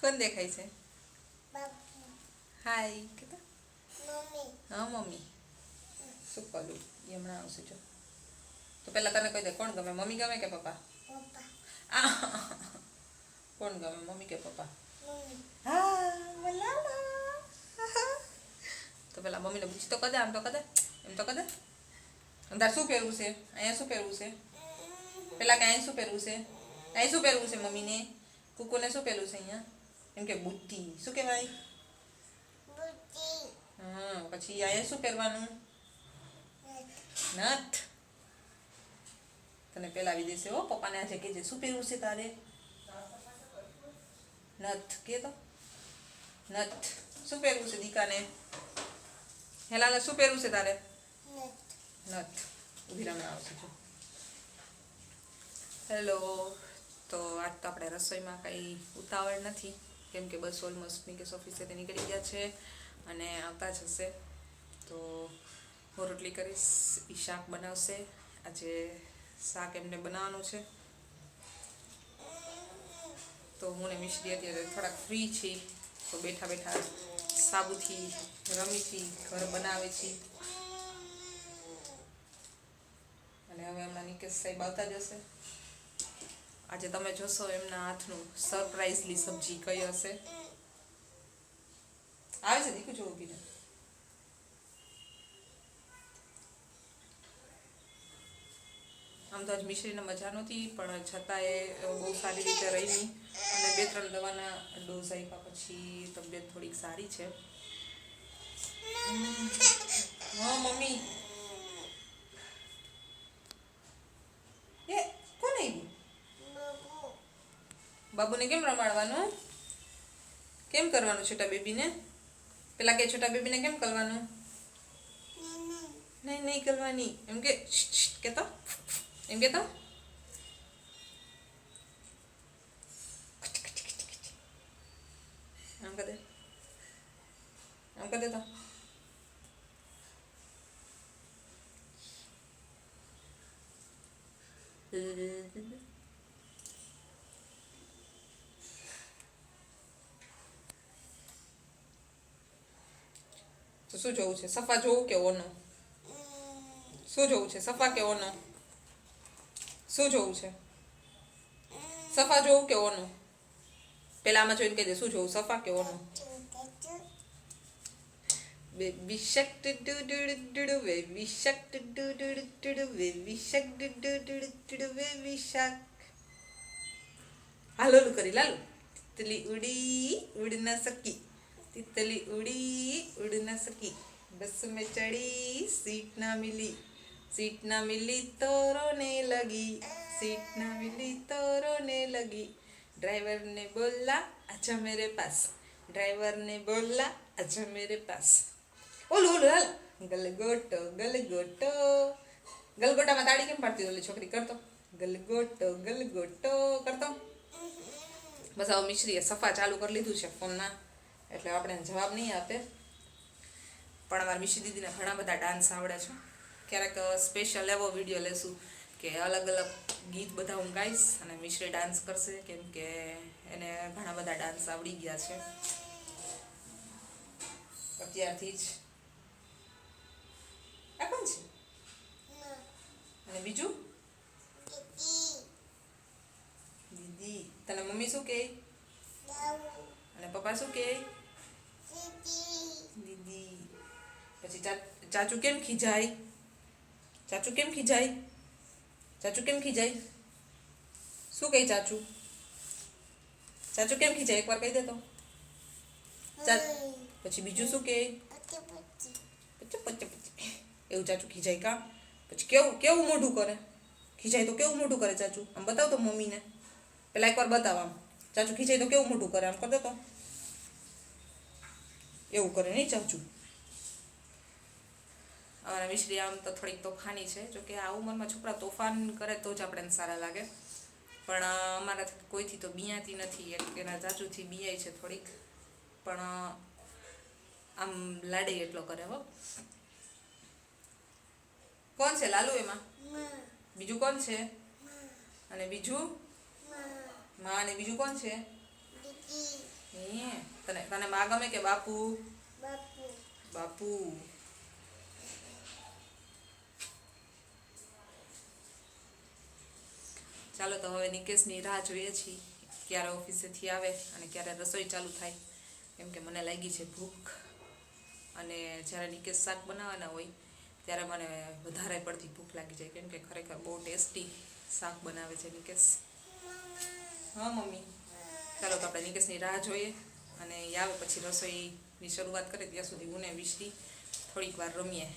કોણ દેખાય છે? હાય કીધું? મમ્મી. હા મમ્મી. શું કરું? હમણાં આવશે જો. તો પહેલાં તને કહી દે કોણ ગમે? મમ્મી ગમે કે પપ્પા? પપ્પા. કોણ ગમે? મમ્મી કે પપ્પા? હા તો પેલા મમ્મીને પૂછી તો કદે આમ તો કદે? એમ તો કદે? અંદર શું પહેરવું છે? અહીંયા શું પહેરવું છે? પેલા કે અહીંયા શું પહેરવું છે? અહીં શું પહેરવું છે મમ્મીને કુકુને શું પહેરવું છે અહીંયા એમ કે બુટ્ટી શું કહેવાય હા પછી અહીંયા શું પહેરવાનું નથ તને પેલા દેશે હો પપ્પાને આજે કહેજે શું પહેરવું છે તારે નથ કે તો નથ શું પહેરવું છે દીકાને હેલાલે શું પહેરવું છે તારે નથ નથ ઊભી રમે આવશે જો હેલો તો આજ તો આપણે રસોઈમાં કંઈ ઉતાવળ નથી, કેમ કે બસ ઓલમોસ્ટ મિકેશ ઓફિસે નીકળી ગયા છે અને આવતા જ હશે. તો હું રોટલી કરીશ એ શાક બનાવશે. આજે શાક એમને બનાવવાનું છે. તો હું ને મિશ્રી અત્યારે થોડાક ફ્રી છીએ. તો બેઠા બેઠા સાબુથી રમીથી ઘર બનાવે છે. અને હવે હમણાં નિકેશ સાહેબ આવતા જ હશે. આજે તમે જોશો એમના હાથનું સરપ્રાઈઝલી સબ્જી કઈ હશે. આવે છે દીકું જોવું બીને આમ તો આજ મિશ્રીને મજા નહોતી, પણ છતાંય બહુ સારી રીતે રહી. અને બે ત્રણ દવાના ડોઝ આપ્યા પછી તબિયત થોડીક સારી છે. હા, મમ્મી. એ બાબુને કેમ રમાડવાનું કેમ કરવાનું છોટા બેબીને? પેલા કે છોટા બેબીને કેમ કરવાનું નહીં નહીં કરવાની એમ કે કેતો. એમ કેતો. આમ કર દે. આમ કર દે તો. તો શું જોવું છે? સફા જોવું કે ઓનો? શું જોવું છે? સફા કે ઓનો? શું જોવું છે? સફા જોવું કે ઓનો? પેલા આમાં જોઈને કહી દે, શું જોવું? સફા કે ઓનો? Baby shark doo doo doo baby shark doo doo doo baby shark doo doo doo baby shark હાલો કરી લાલો તલી ઉડી ઉડ ના સકી તિતલી ઉડી ઉડ ના સકી બસ में चढ़ी सीट ना मिली सीट ना मिली तो रोने लगी सीट ना मिली तो रोने लगी ड्राइवर ने बोला अच्छा मेरे पास ड्राइवर ने बोला अच्छा मेरे पास ઓલું ઓલું હાલ ગલગોટો ગલગોટો ગલગોટામાં તાળી કેમ પાડતી ઓલી છોકરી કરતો ગલગોટો ગલગોટો કરતો બસ હવે મિશ્રીએ સફા ચાલુ કરી લીધું છે ફોનના એટલે આપણે જવાબ નહીં આપે. પણ અમારી મિશી દીદીને ઘણા બધા ડાન્સ આવડે છે. ક્યારેક સ્પેશિયલ એવો વીડિયો લેશું કે અલગ અલગ ગીત બધા હું ગાઈશ અને મિશ્રી ડાન્સ કરશે કેમ કે એને ઘણા બધા ડાન્સ આવડી ગયા છે. અત્યારથી જ. આ કોણ છે? અને બીજું? દીદી. તને મમ્મી શું કહે? અને પપ્પા શું કે દીદી પછી ચાચુ કેમ ખીજાય ચાચુ કેમ ખીજાય ચાચુ કેમ ખીજાય શું કહે ચાચુ ચાચુ કેમ ખીજાય એકવાર કહી દે તો ચા પછી બીજું શું કે પચ્ચે પચ્ચે પચ્ચે એવું ચાચુ ખીજાય કા પછી કેવું કેવું મોઢું કરે ખીજાય તો કેવું મોઢું કરે ચાચુ આમ બતાવ તો મમ્મીને પેલા એકવાર બતાવ આમ ચાચુ ખીજાય તો કેવું મોઢું કરે આમ કર દે તો એવું કરે નહીં ચાચું અમારા મિશ્રી આમ તો થોડીક તોફાની છે. જોકે આ ઉંમરમાં છોકરા તોફાન કરે તો જ આપણને સારા લાગે. પણ અમારા કોઈથી તો બિયાતી નથી. એક એના ચાચુથી બિયાય છે થોડીક. પણ આમ લાડે એટલો કરે હો. કોણ છે લાલુ એમાં? બીજું કોણ છે? અને બીજું? માં. અને બીજું કોણ છે? હે. તને તને માં ગમે કે બાપુ? બાપુ. ચાલો તો હવે નિકેશની રાહ જોઈએ છીએ ક્યારે ઓફિસેથી આવે અને ક્યારે રસોઈ ચાલુ થાય. કેમ કે મને લાગી છે ભૂખ. અને જ્યારે નિકેશ શાક બનાવવાના હોય ત્યારે મને વધારે પડતી ભૂખ લાગી જાય. કેમ કે ખરેખર બહુ ટેસ્ટી શાક બનાવે છે નિકેશ. હા મમ્મી. ચાલો તો આપણે નિકેશની રાહ જોઈએ. અને એ આવે પછી રસોઈની શરૂઆત કરે ત્યાં સુધી હું ને વિશ્રી થોડીક વાર રમીએ.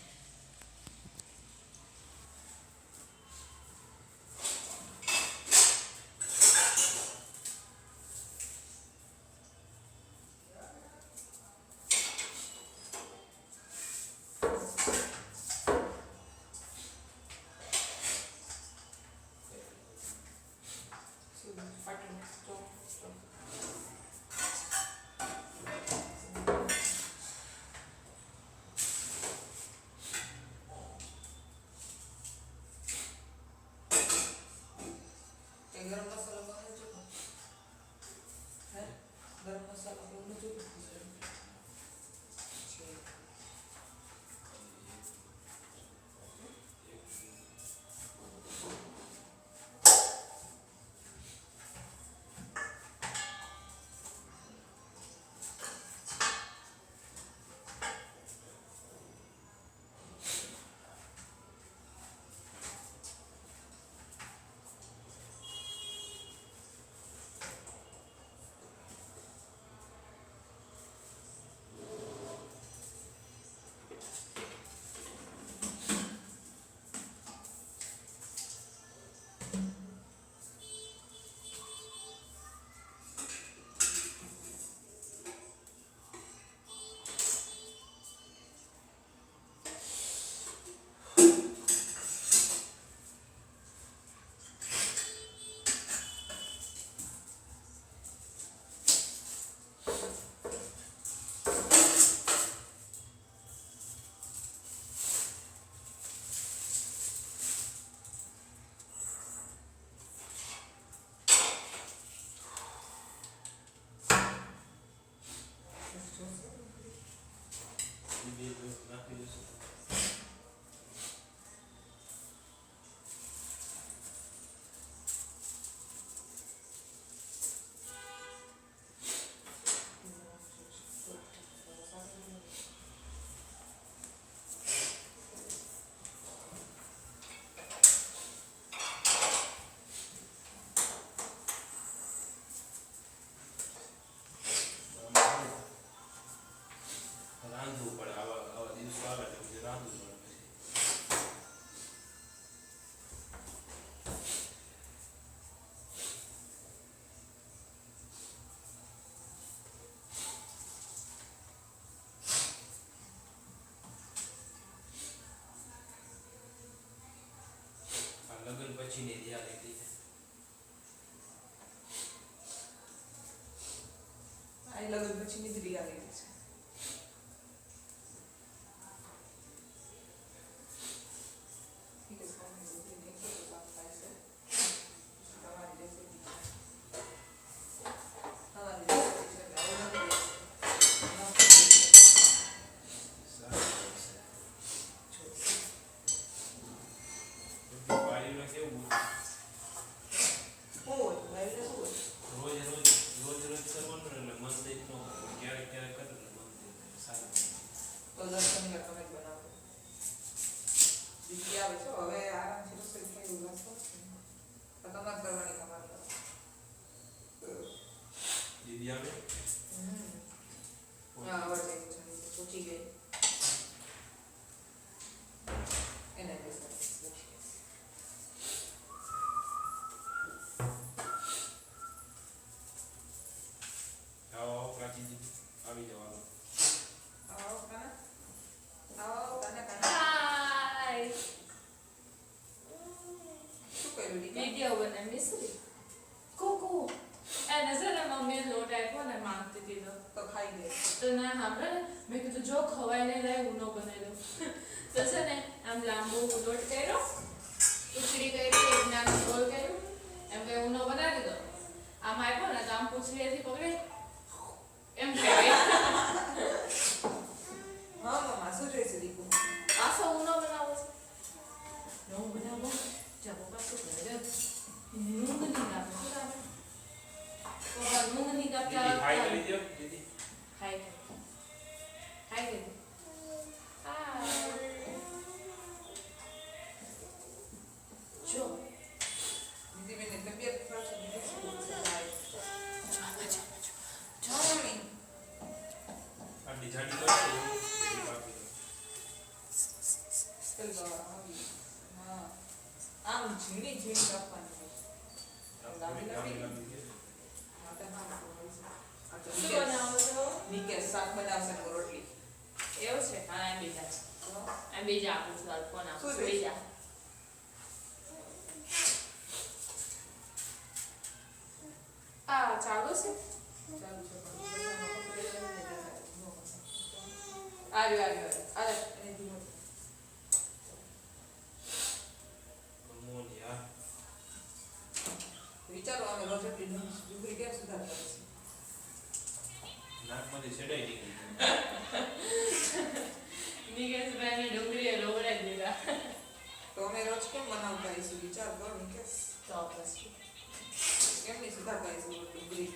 એ ગરમ આવા આવા દિવસો આવે એટલે પછી રાંધવું પડે પછી આ લગ્ન પછીની રિયાલિટી છે આ એ લગ્ન પછીની જ રિયાલિટી છે નિકેશ મમ્મી બધી નીકળે તો વાત થાય છે. તમારી રેસીપી છે. તમારી રેસીપી છે એટલે આવું નથી રહેશે. સારું છે. જો. બધું વાડીમાં કેવું શું હોય? બાયરે શું હોય? રોજ રોજ રોજ રોજ કરવાનું ને એટલે મન થઈ ન હોય. ક્યારેક ક્યારેક કરે ને મન થઈ જાય. સારું તો દસ શનિવાર તમે જ બનાવો. દીદી આવે છે હવે આરામથી રસોઈ થાય એવું લાગતું નથી. તો તમારે કરવાની તમારે કરવાની. દીદી આવે હમ. હા આવડે એવું છે નહીં તો પૂછી ગઈ એને બી સરસ પૂછી ગઈ. આવો આવો પ્રાચી દીદી આવી જવાનું આવો કાના આવો કાના કાના હાય શું કર્યું વિડિયો બનાવી તો ખાઈ ગઈ તો ના સાંભળે મેં કીધું જો ખવાય નહીં રહે હું ન બનાવી દઉં તો છે ને આમ લાંબો લોટ કર્યો ઉછળી કરી એક નાનો ગોળ કર્યો એમ કે હું ન બનાવી દો આમાં પૂછડીએથી પકડે એમ કહેવાય હા મમ્મા શું જોઈશે દીકુ પાછો હું શાક બનાવશે ને રોટલી. એવું છે? હા એમ બીજા છે. એમ બીજા આપું છું હાલ ફોન આપું છું બીજા. આ ચાલુ છે? ચાલુ છે. આવ્યો આવ્યો આવ્યો. વિચારો અમે રોજ ડુંગળી કેમ સુધારતા નાકમાંથી છેડાઈ નીકળી ગઈ. નિકેશભાઈને ડુંગળીએ રોવડાવી દીધા. તો અમે રોજ કેમ બનાવતા હશું વિચાર કરો નિકેશ ચોક્કસ કેમની સુધારતા હશું ડુંગળી.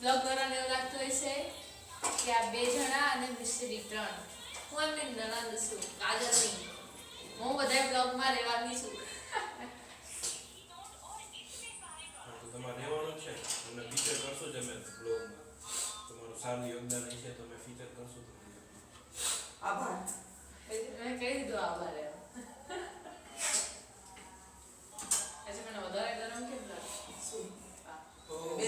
બ્લોગ એવું લાગતું હોય છે કે આ બે જણા અને મિસ્ત્રી ત્રણ. હું એમની નણંદ છું કાજલ નહીં હું બધા બ્લોગમાં રહેવાની છું. સારું યોગદાન હશે તો અમે ફીચર કરશું તમને આભાર મેં કહી દીધું આભાર એમ મને વધારે ગરમ કેમ લાગે શું હા. બે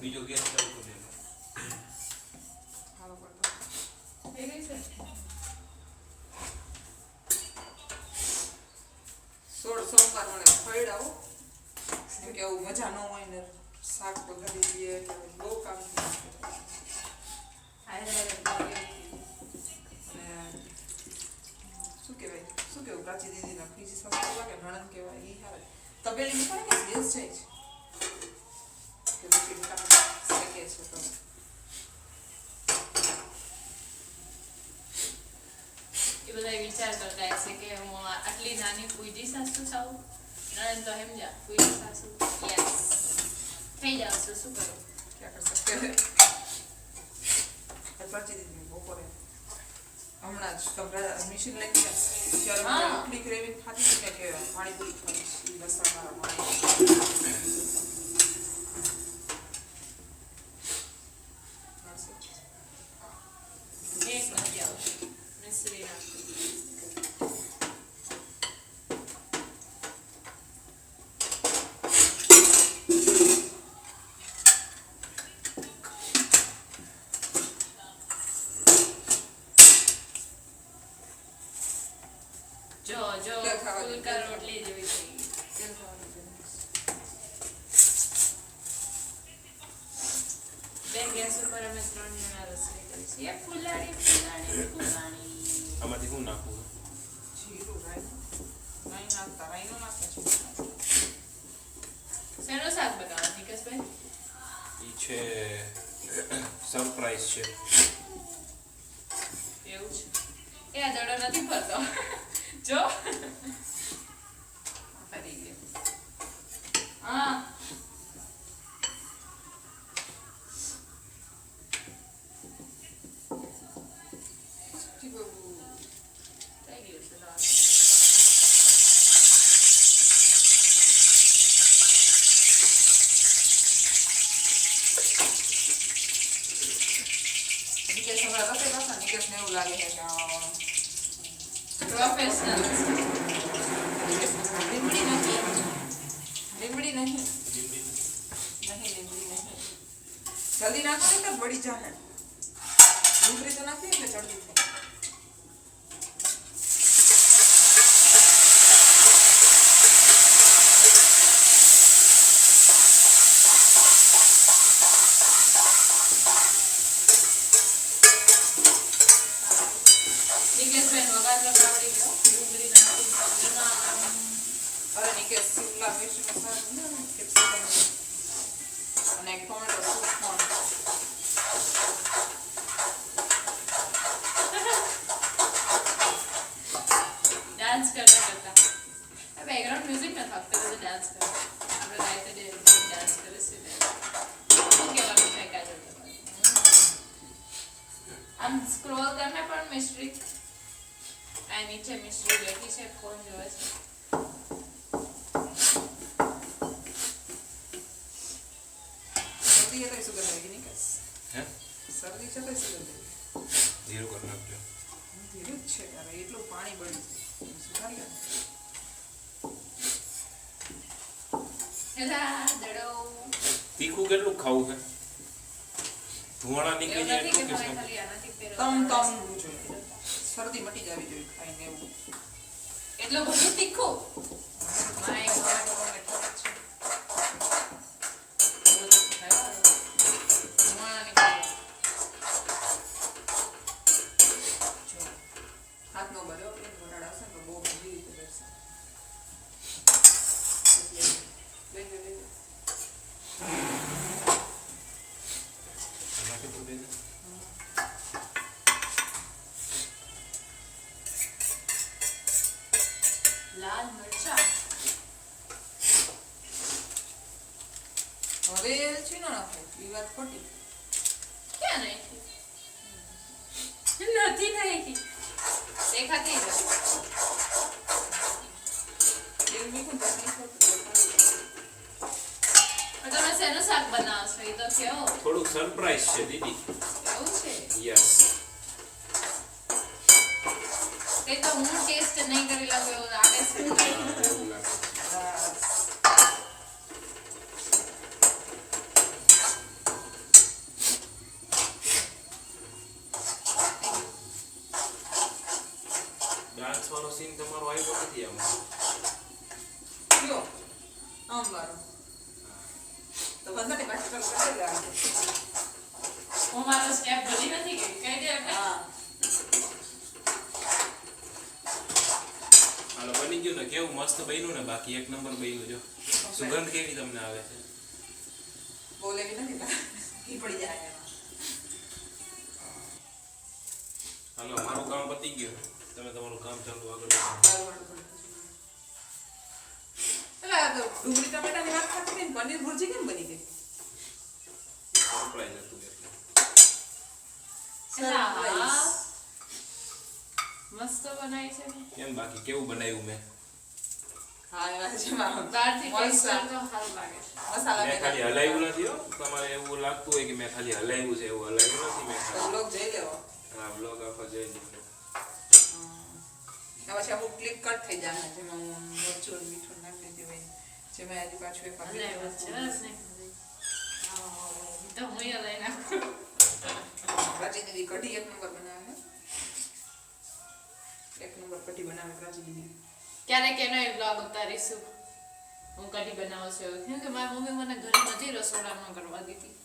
બીજો ગેસ ચાલુ કરી દેજો. થઈ ગઈ છે? સોળ સોમવાર મને ખવડાવો. કે આવું મજા ન હોય ને શાક બગાડી દઈએ એટલે બહુ કામ શું કહેવાય? શું કેવું પ્રાચી દીદીના સાસુ કે નણંદ કહેવાય એ હારે. તબેલી નીકળે કે ગેસ જાય છે કે પછી ફટાફટ શેકે છે તો એ બધા વિચાર કરતા હશે કે હું આટલી નાની પૂજી સાસુ છું નણંદ તો સમજા પૂજી સાસુ. યસ થઈ જાવ છો શું કરું? ક્યાં કર આ બપોરે. હમણાં જ કપડા મિશીન લઈ ગયા. ત્યારે. ગ્રેવી ખાધી કે પાણીપુરી ખાધી લસણ વાળા એક નથી આવતું મિસ્ત્રી નાખતું જો ફુલકા રોટલી જેવી થઈ છે. બે ગેસ ઉપર અમે ત્રણ જણા રસોઈ કરી એ ફુલાણી ફુલાણી ફુલાણી. આમાંથી શું નાખવું જીરું રાઈ. નાખતા રાઈ નો નાખતા જીરું શાક નિકેશભાઈ? એ છે સરપ્રાઈઝ છે. એવું છે. એ આ દડો નથી ફરતો. જો ફરી ગયો હા જીરું. થઈ ગયું છે દાળ. નિકેશ હમણાં રસોઈ કરતા નિકેશને એવું લાગે છે કે આ પ્રોફેશનલ લીમડી નથી લીમડી નહીં લીમડી નહીં લીમડી નહીં જલ્દી નાખો ને તો બળી જાય લીમડી તો નાખી એટલે જલ્દી થાય નિકેશભાઈ વગાર લગાવડી ગયો ડુંગળી નાખી સબ્જીમાં અરે નિકેશ શિમલા મિર્ચનું શાક બનાવે ને, capsicum અને એક ટોમેટો સૂપ પણ ડાન્સ કરતા કરતા બેકગ્રાઉન્ડ મ્યુઝિક ન થાકતો તો ડાન્સ કરો આપણે રાતે ડે ડાન્સ કરીશું ને શું કહેવાનું છે કાજલ તમારે? આમ સ્ક્રોલ કરને પણ મિસ્ટ્રી આ નીચે મિસ્ટ્રી બેઠી છે ફોન જોવે છે. શરદી એટલે સુગંધ આવી ગઈ નિકેશ હે? શરદી છે તો સુગંધ આવી જીરું કરી નાખજો. ધીરું જ છે યાર એટલું પાણી બળ્યું છે સુધારી આલો. એલા દડો. તીખું કેટલું ખાવું છે? ધુવાણા નીકળી એવું જાય નથી કે એટલું કે મારે શું? ખાલી આનાથી તમ તમ જોઈએ. શરદી મટી જવી જોઈએ. ખાઈને એવું. એટલું બધું તીખું. માય તમે શેનું શાક બનાવશો એ તો કહો થોડુંક સરપ્રાઈઝ છે દીદી. એવું છે? યસ એ તો હું ટેસ્ટ નહીં કરી લઉં એવું લાગે છે એવું લાગે બસ. ડાન્સ વાળો સીન તમારો આવ્યો નથી આમાં લ્યો, આમ વાળો. તો બંધાને પાછી ચાલુ કરી દે આગળ. હું મારો સ્ટેપ ભૂલી નથી ગઈ કહી દે એમને. હા. હાલો બની ગયું ને કેવું મસ્ત બન્યું ને બાકી એક નંબર બન્યું જો. સુગંધ કેવી તમને આવે છે? બોલે કે નથી ઘી પડી જાય હાલો મારું કામ પતી ગયું. તમે તમારું કામ ચાલુ આગળ ડુંગળી ટમેટાની વાત ખાતી ને? પનીર ભુરજી કેમ બની ગઈ? હતું એટલે. મસ્ત બનાવી છે ને. કેમ બાકી કેવું બનાવ્યું મેં? મેં ખાલી હલાવ્યું નથી હો તમારે એવું લાગતું હોય કે મેં ખાલી હલાવ્યું છે એવું હલાવ્યું નથી મેં તો ખાલી લોક જઈ લેવો હા બ્લોગ આખો જોઈ લીધો હા પછી અમુક ક્લિપ કટ થઈ જાય જેમાં હું મરચું અને મીઠું નાખી દીધું હોય જેમાં હજી પાછું એક હલાવ્યો છે બસ ને. હા, એ તો હું ય લઈ નાખું પ્રાચી દીદી કઢી એક નંબર બનાવે એક નંબર કઢી બનાવે પ્રાચી દીદી ક્યારેક એનો એ બ્લોગ ઉતારીશું? હું કઢી બનાવું છું એવું. કેમ કે મારી મમ્મી મને ઘરે નથી રસોડામાં કરવા દીધી.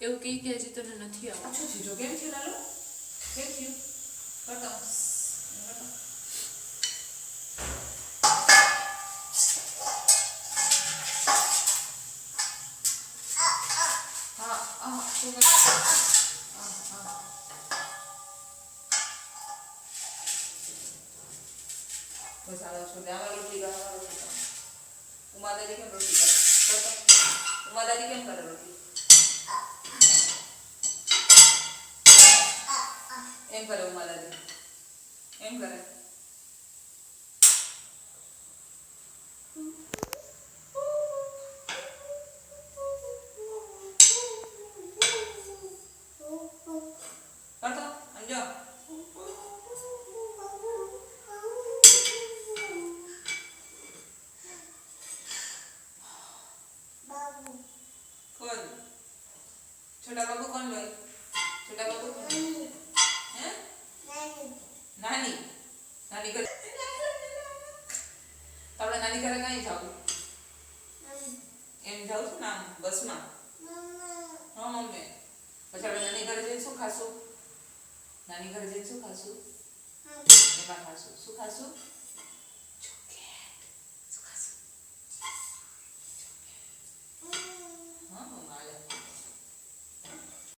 એવું કહી કે હજી તને નથી આવડતું. પાછું થયું? કેમ થયું લાલો? કેમ થયું? બતાવો. હા હા, હા. છો આમાં રોટલી કરો આમાં રોટલી કરો. ઉમા દાદી કેમ રોટલી કરે? કરો તો. ઉમા દાદી કેમ કરે રોટલી? એમ કરે ઉમાદાજી એમ કરે કરતો સમજો બાબુ કોણ છોટા બાબુ કોણ